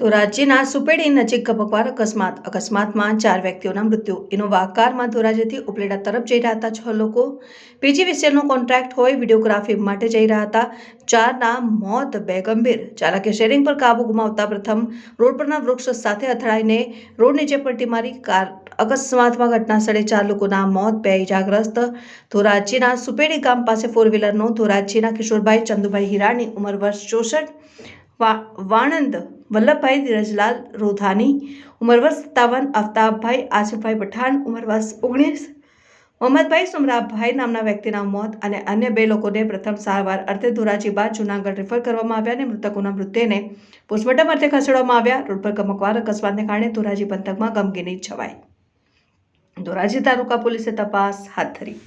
તો રાજ્યના સુપેડી નજીક ગબકવાર અકસ્માત. અકસ્માતમાં ચાર વ્યક્તિઓના મૃત્યુ. ઇનોવા કારમાં ધોરાજીથી ઉપલેટા તરફ જઈ રહ્યા હતા છ લોકો. પીજીવીસીએલનો કોન્ટ્રાક્ટ હોય વિડીયોગ્રાફી માટે જઈ રહ્યા હતા. ચારના મોત બે ગંભીર. ચાલકે શેરિંગ પર કાબુ ગુમાવતા પ્રથમ રોડ પરના વૃક્ષ સાથે અથડાઈને રોડ નીચે પલટી મારી કાર અકસ્માતમાં ઘટના સ્થળે ચાર લોકોના મોત, બે ઇજાગ્રસ્ત ધોરાજીના સુપેડી ગામ પાસે ફોર વ્હીલરનો ધોરાજીના કિશોરભાઈ ચંદુભાઈ હિરાણી ઉંમર વર્ષ ચોસઠ. વાણંદ વલ્લભભાઈ ધીરજલાલ રોધાની ઉંમર વર્ષ સત્તાવન આફતાબભાઈ આસિફભાઈ પઠાણ ઉંમર વર્ષ ઓગણીસ, મોહમ્મદભાઈ સુમરાભાઈ નામના વ્યક્તિના મોત અને અન્ય બે લોકોને પ્રથમ સારવાર અર્થે ધોરાજી બાદ જૂનાગઢ રેફર કરવામાં આવ્યા અને મૃતકોના મૃતદેહને પોસ્ટમોર્ટમ અર્થે ખસેડવામાં આવ્યા. રોડ પર ગમકવાર અકસ્માતને કારણે ધોરાજી પંથકમાં ગમગીની છવાઈ. ધોરાજી તાલુકા પોલીસે તપાસ હાથ ધરી.